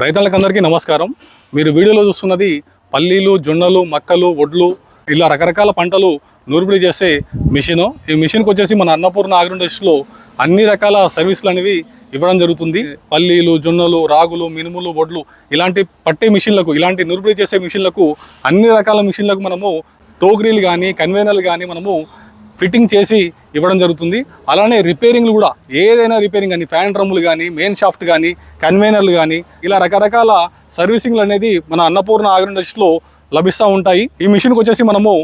రైతులకందరికీ నమస్కారం. మీరు వీడియోలో చూస్తున్నది పల్లీలు జొన్నలు మక్కలు వడ్లు ఇలా రకరకాల పంటలు నూర్పిడి చేసే మిషన్. ఈ మిషన్కి వచ్చేసి మన అన్నపూర్ణ ఆగ్రోండస్ట్లో అన్ని రకాల సర్వీసులు అనేవి ఇవ్వడం జరుగుతుంది. పల్లీలు జొన్నలు రాగులు మినుములు వడ్లు ఇలాంటి పట్టే మిషన్లకు ఇలాంటి నూర్పిడి చేసే మిషన్లకు అన్ని రకాల మిషన్లకు మనము టోగ్రీలు కానీ కన్వీనర్లు కానీ మనము ఫిట్టింగ్ చేసి ఇవ్వడం జరుగుతుంది. అలానే రిపేరింగ్లు కూడా ఏదైనా రిపేరింగ్ కానీ ఫ్యాన్ డ్రమ్ములు కానీ మెయిన్ షాఫ్ట్ కానీ కన్వైనర్లు కానీ ఇలా రకరకాల సర్వీసింగ్లు అనేది మన అన్నపూర్ణ ఆగ్రోండస్ట్లో లభిస్తూ ఉంటాయి. ఈ మిషన్కి వచ్చేసి మనము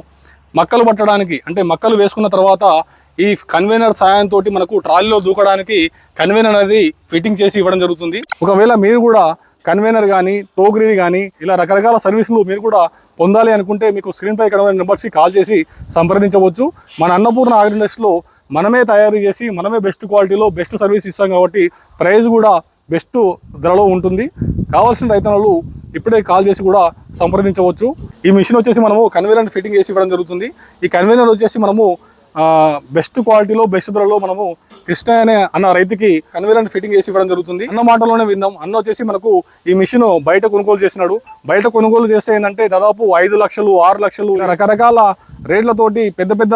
మక్కలు పట్టడానికి అంటే మక్కలు వేసుకున్న తర్వాత ఈ కన్వైనర్ సాయంతో మనకు ట్రాలీలో దూకడానికి కన్వీనర్ అనేది ఫిట్టింగ్ చేసి ఇవ్వడం జరుగుతుంది. ఒకవేళ మీరు కూడా కన్వీనర్ కానీ టోగ్రీ కానీ ఇలా రకరకాల సర్వీసులు మీరు కూడా పొందాలి అనుకుంటే మీకు స్క్రీన్పై ఇక్కడ నెంబర్స్కి కాల్ చేసి సంప్రదించవచ్చు. మన అన్నపూర్ణ ఆగ్రోండస్ట్లో మనమే తయారు చేసి మనమే బెస్ట్ క్వాలిటీలో బెస్ట్ సర్వీస్ ఇస్తాం కాబట్టి ప్రైస్ కూడా బెస్ట్ ధరలో ఉంటుంది. కావాల్సిన రైతన్నలు ఇప్పుడే కాల్ చేసి కూడా సంప్రదించవచ్చు. ఈ మిషన్ వచ్చేసి మనము కన్వీనర్ ఫిట్టింగ్ చేసి ఇవ్వడం జరుగుతుంది. ఈ కన్వీనర్ వచ్చేసి మనము బెస్ట్ క్వాలిటీలో బెస్ట్ ధరలో మనము కృష్ణ అనే అన్న రైతుకి కన్వీనర్ ఫిట్టింగ్ చేసి ఇవ్వడం జరుగుతుంది. అన్న మాటలోనే విందాం. అన్న వచ్చేసి మనకు ఈ మిషన్ బయట కొనుగోలు చేసినాడు. బయట కొనుగోలు చేస్తే ఏంటంటే దాదాపు ఐదు లక్షలు ఆరు లక్షలు ఇలా రకరకాల రేట్లతోటి పెద్ద పెద్ద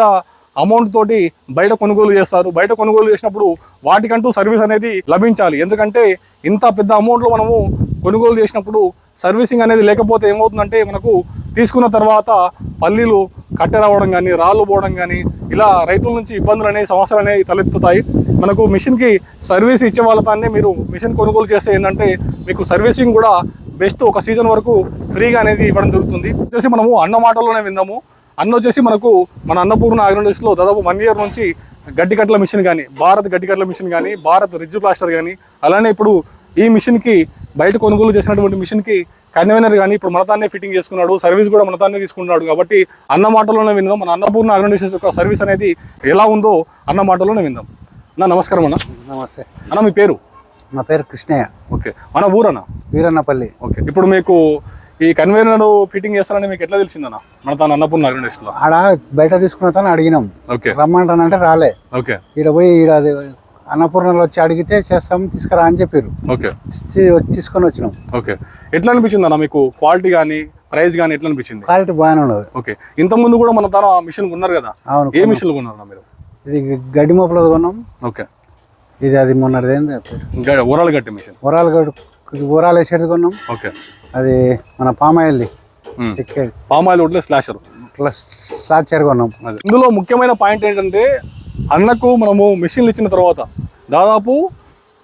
అమౌంట్ తోటి బయట కొనుగోలు చేస్తారు. బయట కొనుగోలు చేసినప్పుడు వాటికంటూ సర్వీస్ అనేది లభించాలి. ఎందుకంటే ఇంత పెద్ద అమౌంట్లో మనము కొనుగోలు చేసినప్పుడు సర్వీసింగ్ అనేది లేకపోతే ఏమవుతుందంటే మనకు తీసుకున్న తర్వాత పల్లీలు కట్టె రావడం కానీ రాళ్ళు పోవడం కానీ ఇలా రైతుల నుంచి ఇబ్బందులు అనేవి సమస్యలు అనేవి తలెత్తుతాయి. మనకు మిషన్కి సర్వీస్ ఇచ్చే వాళ్ళతోనే మీరు మిషన్ కొనుగోలు చేస్తే ఏంటంటే మీకు సర్వీసింగ్ కూడా బెస్ట్ ఒక సీజన్ వరకు ఫ్రీగా అనేది ఇవ్వడం జరుగుతుంది. వచ్చేసి మనము అన్న మాటల్లోనే విందాము. అన్న వచ్చేసి మనకు మన అన్నపూర్ణ ఆగ్రోడస్లో దాదాపు వన్ ఇయర్ నుంచి గడ్డి కట్టల మిషన్ కానీ భారత్ గడ్డి కట్టల మిషన్ కానీ భారత్ రిడ్జ్ ప్లాస్టర్ కానీ అలానే ఇప్పుడు ఈ మిషన్కి బయట కొనుగోలు చేసినటువంటి మిషన్కి కన్వీనర్ కానీ ఇప్పుడు మనతాన్నే ఫిట్టింగ్ చేసుకున్నాడు సర్వీస్ కూడా మనతాన్నే తీసుకున్నాడు కాబట్టి అన్న మాటలోనే విందాం. మన అన్నపూర్ణ ఆర్గనైజేషన్స్ యొక్క సర్వీస్ అనేది ఎలా ఉందో అన్న మాటలోనే విందాం. అన్న నమస్కారం అన్న. నమస్తే. అన్న మీ పేరు? నా పేరు కృష్ణయ్య. ఓకే. మన ఊరన్న? వీరన్నపల్లి. ఓకే. ఇప్పుడు మీకు ఈ కన్వీనర్ ఫిట్టింగ్ చేస్తారని మీకు ఎట్లా తెలిసిందన్న మన తాను అన్నపూర్ణ ఆర్గనైజేషన్లో ఆడ బయట తీసుకున్న తను అడిగినాం. ఓకే. రమ్మంటానంటే రాలే. ఓకే. ఈడ పోయి ఈడ అన్నపూర్ణలో వచ్చి అడిగితే చేస్తాం తీసుకురా అని చెప్పారు. ఓకే. తీసుకొని వచ్చినాం. ఓకే. ఎట్లా అనిపించింది అన్న మీకు? క్వాలిటీ కానీ ప్రైస్ కానీ ఎట్లా అనిపించింది క్వాలిటీ బాగానే ఉన్నది. ఓకే. ఇంత ముందు కూడా మన తన మిషన్ ఉన్నారు కదా? అవును ఏ మిషన్లు కొన్నారు మీరు? ఇది గడ్డి మోపలది కొన్నాం. ఓకే. ఇది అది మొన్నది ఏంది? ఓరాలు గట్టి మిషన్. ఊరాలు గడ్డి ఊరాలు వేసేది కొన్నాం. ఓకే. అది మన పామాయిల్ది. మ్మ్. చెక్కేది. పామ్ ఆయిల్ ఒకటి స్లాషర్ స్లాచర్ కొన్నాం. ఇందులో ముఖ్యమైన పాయింట్ ఏంటంటే అన్నకు మనము మిషన్లు ఇచ్చిన తర్వాత దాదాపు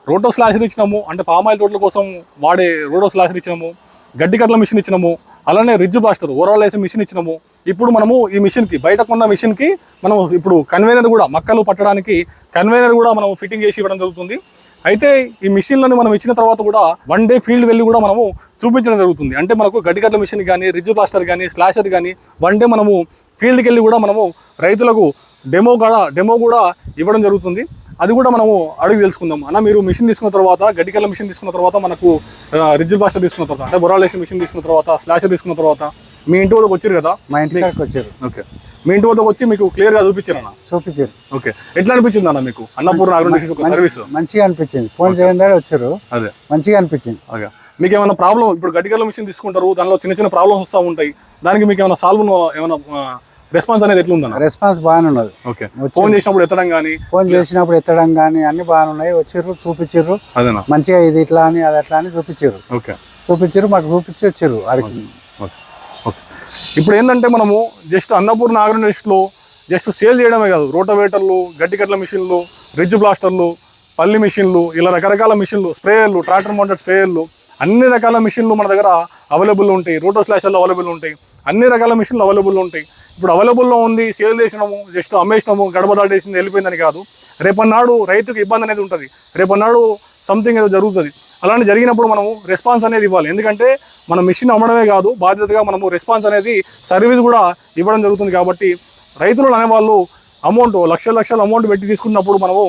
రోటో స్లాషర్ ఇచ్చినాము. అంటే పామాయిల్ తోటల కోసం వాడే రోటో స్లాషర్ ఇచ్చినాము. గడ్డి కట్ల మిషన్ ఇచ్చినాము. అలానే రిడ్జ్ బ్లాస్టర్ ఓవరాల్ వేసే మిషన్ ఇచ్చినాము. ఇప్పుడు మనము ఈ మిషన్కి బయట కొన్న మిషన్కి మనం ఇప్పుడు కన్వైనర్ కూడా మక్కలు పట్టడానికి కన్వైనర్ కూడా మనం ఫిట్టింగ్ చేసి ఇవ్వడం జరుగుతుంది. అయితే ఈ మిషన్లను మనం ఇచ్చిన తర్వాత కూడా వన్ డే ఫీల్డ్ వెళ్ళి కూడా మనము చూపించడం జరుగుతుంది. అంటే మనకు గడ్డికట్ల మిషన్ కానీ రిడ్జ్ బ్లాస్టర్ కానీ స్లాషర్ కానీ వన్ డే మనము ఫీల్డ్కి వెళ్ళి కూడా మనము రైతులకు డెమో కూడా డెమో కూడా ఇవ్వడం జరుగుతుంది. అది కూడా మనము అడిగి తెలుసుకుందాం. అన్న మీరు మిషన్ తీసుకున్న తర్వాత గడ్డికల్ల మిషన్ తీసుకున్న తర్వాత మనకు రిడ్జ్ బ్లాస్టర్ తీసుకున్న తర్వాత అంటే బొరాలేసి మిషన్ తీసుకున్న తర్వాత స్లాషర్ తీసుకున్న తర్వాత మీ ఇంటి వద్దకు వచ్చారు కదా? మా ఇంటి వచ్చారు. ఓకే. మీ ఇంటి వద్దకు వచ్చి మీకు క్లియర్గా చూపించారు అన్న? చూపించారు. ఓకే. ఎట్లా అనిపించింది అన్న మీకు? అన్నపూర్ణ ఒక సర్వీస్ మంచిగా అనిపించింది. ఫోన్ చేయండి వచ్చారు. అదే. మంచిగా అనిపించింది. ఓకే. మీకు ఏమైనా ప్రాబ్లం ఇప్పుడు గడ్డికల్ల మిషన్ తీసుకుంటారు దానిలో చిన్న చిన్న ప్రాబ్లమ్స్ వస్తూ ఉంటాయి. దానికి మీకు ఏమైనా సాల్వ్ ఏమైనా రెస్పాన్స్ అనేది ఎట్లా ఉందన్న రెస్పాన్స్ బాగానే ఉన్నది. ఓకే ఫోన్ చేసినప్పుడు ఎత్తడం కానీ ఫోన్ చేసినప్పుడు ఎత్తడం కానీ అన్ని బాగానే ఉన్నాయి. వచ్చిర్రు చూపించారు అదేనా? మంచిగా ఇది ఇట్లా అని అది అట్లా అని చూపించారు ఓకే చూపించారు మాకు చూపించి వచ్చారు అడిగి ఇప్పుడు ఏంటంటే మనము జస్ట్ అన్నపూర్ణ ఆగ్రోనెస్ట్లో జస్ట్ సేల్ చేయడమే కాదు. రోటోవేటర్లు గడ్డి కట్ల మిషన్లు రిడ్జ్ బ్లాస్టర్లు పల్లి మిషన్లు ఇలా రకరకాల మిషన్లు స్ప్రేయర్లు ట్రాక్టర్ మౌంటెడ్ స్ప్రేయర్లు అన్ని రకాల మిషన్లు మన దగ్గర అవైలబుల్ ఉంటాయి. రోటో స్లాషర్లు అవైలబుల్ ఉంటాయి. అన్ని రకాల మిషన్లు అవైలబుల్ ఉంటాయి. ఇప్పుడు అవైలబుల్లో ఉంది సేల్ చేసినాము జస్ట్ అమ్మేసినాము గడప దాటేసింది వెళ్ళిపోయిందని కాదు. రేపన్నాడు రైతుకు ఇబ్బంది అనేది ఉంటుంది. రేపన్నాడు సంథింగ్ ఏదో జరుగుతుంది. అలాంటి జరిగినప్పుడు మనము రెస్పాన్స్ అనేది ఇవ్వాలి. ఎందుకంటే మనం మిషన్ అమ్మడమే కాదు బాధ్యతగా మనము రెస్పాన్స్ అనేది సర్వీస్ కూడా ఇవ్వడం జరుగుతుంది కాబట్టి రైతులు అనేవాళ్ళు అమౌంట్ లక్షల లక్షల అమౌంట్ పెట్టి తీసుకున్నప్పుడు మనము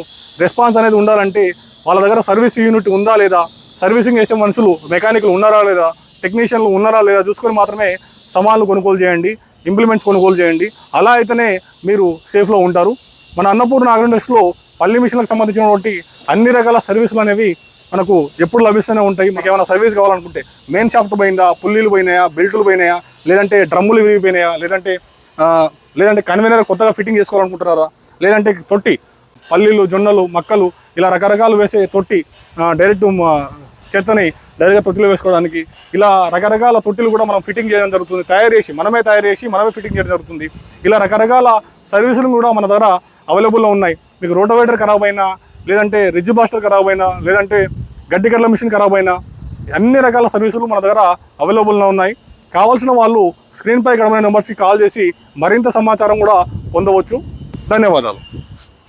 రెస్పాన్స్ అనేది ఉండాలంటే వాళ్ళ దగ్గర సర్వీస్ యూనిట్ ఉందా లేదా? సర్వీసింగ్ చేసే మనుషులు మెకానిక్లు ఉన్నారా లేదా? టెక్నీషియన్లు ఉన్నారా లేదా? చూసుకొని మాత్రమే సమాన్లు కొనుగోలు చేయండి. ఇంప్లిమెంట్స్ కొనుగోలు చేయండి. అలా అయితేనే మీరు సేఫ్లో ఉంటారు. మన అన్నపూర్ణ అగ్రోడస్ట్లో పల్లి మిషన్లకు సంబంధించినటువంటి అన్ని రకాల సర్వీసులు అనేవి మనకు ఎప్పుడు లభిస్తూనే ఉంటాయి. మీకు ఏమైనా సర్వీస్ కావాలనుకుంటే మెయిన్ షాఫ్ట్ పోయిందా పుల్లీలు పోయినాయా బెల్టులు పోయినాయా లేదంటే డ్రమ్ములు విరిగిపోయినాయా లేదంటే లేదంటే కన్వీనర్ కొత్తగా ఫిట్టింగ్ చేసుకోవాలనుకుంటున్నారా లేదంటే తొట్టి పల్లీలు జొన్నలు మక్కలు ఇలా రకరకాలు వేసే తొట్టి డైరెక్ట్ చెత్తని డైరెక్ట్గా తొట్టిలో వేసుకోవడానికి. ఇలా రకరకాల తొట్టిలు కూడా మనం ఫిట్టింగ్ చేయడం జరుగుతుంది. తయారు చేసి మనమే తయారు చేసి మనమే ఫిట్టింగ్ చేయడం జరుగుతుంది. ఇలా రకరకాల సర్వీసులు కూడా మన దగ్గర అవైలబుల్లో ఉన్నాయి. మీకు రోటోవేటర్ ఖరాబ్ అయినా లేదంటే రిజ్ బాస్టర్ ఖరాబ్ అయినా లేదంటే గడ్డి కర్ల మిషన్ ఖరాబ్ అయినా అన్ని రకాల సర్వీసులు మన దగ్గర అవైలబుల్లో ఉన్నాయి. కావాల్సిన వాళ్ళు స్క్రీన్పై గడమైన నెంబర్స్కి కాల్ చేసి మరింత సమాచారం కూడా పొందవచ్చు. ధన్యవాదాలు.